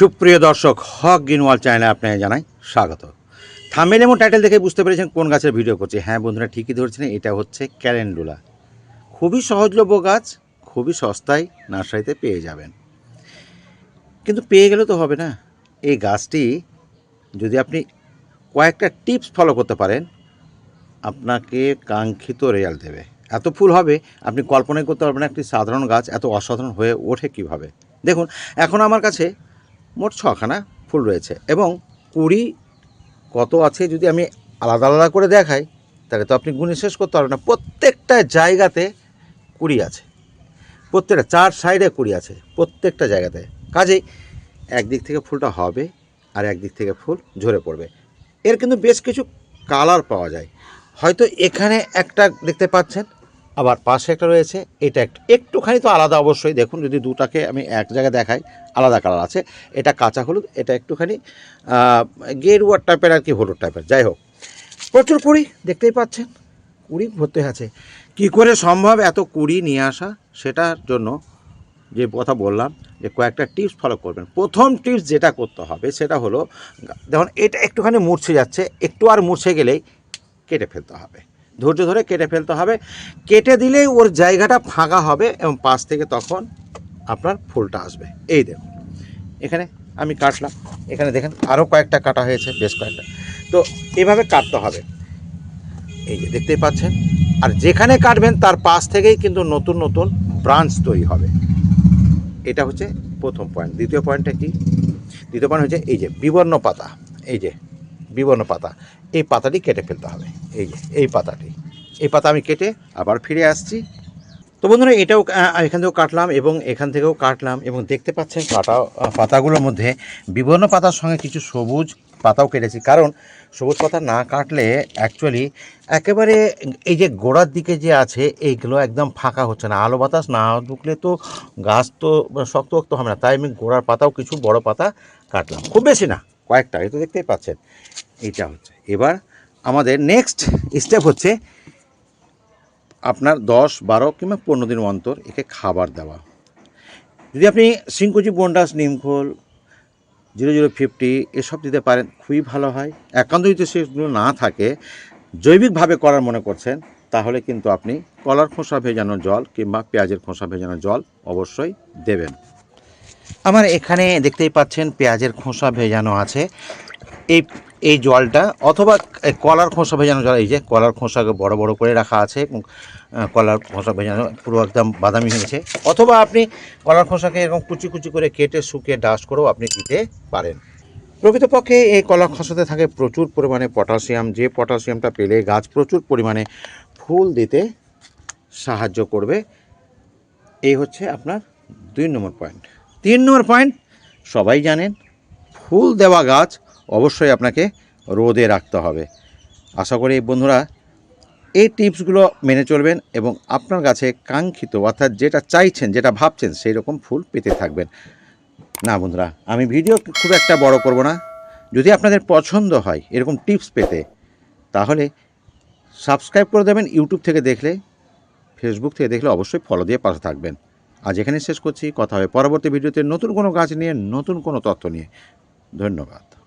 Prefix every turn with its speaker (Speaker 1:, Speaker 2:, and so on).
Speaker 1: সুপ্রিয় দর্শক, হক গিনওয়াল চ্যানেলে আপনাকে জানাই স্বাগত। থামেল এবং টাইটেল দেখে বুঝতে পেরেছেন কোন গাছের ভিডিও করছি। হ্যাঁ বন্ধুরা, ঠিকই ধরছেন, এটা হচ্ছে ক্যালেন্ডুলা। খুবই সহজলভ্য গাছ, খুবই সস্তায় নার্সারিতে পেয়ে যাবেন। কিন্তু পেয়ে গেলে তো হবে না। এই গাছটি যদি আপনি কয়েকটা টিপস ফলো করতে পারেন, আপনাকে কাঙ্ক্ষিত রেজাল্ট দেবে। এত ফুল হবে, আপনি কল্পনাই করতে পারবেন একটি সাধারণ গাছ এত অসাধারণ হয়ে ওঠে কীভাবে। দেখুন, এখন আমার কাছে মোট ছখানা ফুল রয়েছে। এবং কুড়ি কত আছে যদি আমি আলাদা আলাদা করে দেখাই, তাহলে তো আপনি গুণে শেষ করতে পারবেন না। প্রত্যেকটা জায়গাতে কুড়ি আছে। প্রত্যেকটা চার সাইডে কুড়ি আছে, প্রত্যেকটা জায়গাতে। কাজেই একদিক থেকে ফুলটা হবে আর একদিক থেকে ফুল ঝরে পড়বে। এর কিন্তু বেশ কিছু কালার পাওয়া যায়। হয়তো এখানে একটা দেখতে পাচ্ছেন আবার পাশে একটা রয়েছে, এটা একটু, একটুখানি তো আলাদা অবশ্যই। দেখুন, যদি দুটাকে আমি এক জায়গায় দেখাই, আলাদা কালার আছে। এটা কাঁচা হলুদ, এটা একটুখানি গেরুয়ার টাইপের আর কি হলুদ টাইপের যাই হোক, প্রচুর কুড়ি, দেখতেই পাচ্ছেন? কুড়ি ভর্তি আছে কি করে সম্ভব এত কুড়ি নিয়ে আসা? সেটার জন্য যে কথা বললাম, যে কয়েকটা টিপস ফলো করবেন। প্রথম টিপস যেটা করতে হবে, সেটা হলো, দেখুন, এটা একটুখানি মূর্ছে যাচ্ছে, একটু আর মূর্ছে গেলেই কেটে ফেলতে হবে। ধৈর্য ধরে কেটে ফেলতে হবে। কেটে দিলেই ওর জায়গাটা ফাঁকা হবে এবং পাশ থেকে তখন আপনার ফুলটা আসবে। এই দেখুন, এখানে আমি কাটলাম। এখানে দেখেন আরও কয়েকটা কাটা হয়েছে, বেশ কয়েকটা। তো এভাবে কাটতে হবে। এই যে দেখতেই পাচ্ছেন, আর যেখানে কাটবেন তার পাশ থেকেই কিন্তু নতুন নতুন ব্রাঞ্চ তৈরি হবে। এটা হচ্ছে প্রথম পয়েন্ট। দ্বিতীয় পয়েন্টটা কি? দ্বিতীয় পয়েন্ট হচ্ছে এই যে বিবর্ণ পাতা। এই যে বিবর্ণ পাতা। এই পাতাটি কেটে ফেলতে হবে। এই যে, এই পাতাটি। এই পাতা আমি কেটে আবার ফিরে আসছি। তো বন্ধুরা, এটাও এখান থেকেও কাটলাম এবং এখান থেকেও কাটলাম এবং দেখতে পাচ্ছেন পাতা পাতাগুলোর মধ্যে বিবর্ণ পাতার সঙ্গে কিছু সবুজ পাতাও কেটেছি। কারণ সবুজ পাতা না কাটলে অ্যাকচুয়ালি একেবারে এই যে গোড়ার দিকে যে আছে, এইগুলো একদম ফাঁকা হচ্ছে না। আলো বাতাস না ঢুকলে তো গাছ তো শক্ত শক্ত হবে না। তাই আমি গোড়ার পাতাও কিছু বড় পাতা কাটলাম। খুব বেশি না, কয়েকটা, এই তো দেখতেই পাচ্ছেন। এইটা হচ্ছে। এবার আমাদের নেক্সট স্টেপ হচ্ছে আপনার দশ, বারো কিংবা পনেরো দিন অন্তর একে খাবার দেওয়া। যদি আপনি সিংকুচি বন্ডাস, নিমখোল, জিরো জিরো ফিফটি এসব দিতে পারেন, খুবই ভালো হয়। একান্ত যদি সেগুলো না থাকে, জৈবিকভাবে করার মনে করছেন, তাহলে কিন্তু আপনি কলার খোসা ভেজানো জল কিংবা পেঁয়াজের খোসা ভেজানো জল অবশ্যই দেবেন। আমার এখানে দেখতেই পাচ্ছেন, পেঁয়াজের খোসা ভেজানো আছে। এই এই জলটা, অথবা কলার খোসা ভেজানো জল, এই যে কলার খোসাকে বড় বড় করে রাখা আছে কলার খোসা ভেজানো, পুরো একদম বাদামি হয়েছে অথবা আপনি কলার খোসাকে এরকম কুচি কুচি করে কেটে শুকিয়ে ডাস্ট করেও আপনি দিতে পারেন। প্রকৃতপক্ষে এই কলার খোসাতে থাকে প্রচুর পরিমাণে পটাশিয়াম। যে পটাশিয়ামটা পেলে গাছ প্রচুর পরিমাণে ফুল দিতে সাহায্য করবে। এই হচ্ছে আপনার দুই নম্বর পয়েন্ট তিন নম্বর পয়েন্ট সবাই জানেন, ফুল দেওয়া গাছ অবশ্যই আপনাকে রোদে রাখতে হবে। আশা করি বন্ধুরা, এই টিপসগুলো মেনে চলবেন এবং আপনার গাছে কাঙ্ক্ষিত, অর্থাৎ যেটা চাইছেন, যেটা ভাবছেন, সেই রকম ফুল পেতে থাকবেন। না বন্ধুরা, আমি ভিডিও খুব একটা বড় করব না। যদি আপনাদের পছন্দ হয় এরকম টিপস পেতে, তাহলে সাবস্ক্রাইব করে দেবেন, ইউটিউব থেকে দেখলে, ফেসবুক থেকে দেখলে অবশ্যই ফলো দিয়ে পাশে থাকবেন। আজ এখানে শেষ করছি, কথা হবে পরবর্তী ভিডিওতে নতুন কোনো গাছ নিয়ে, নতুন কোনো তথ্য নিয়ে। ধন্যবাদ।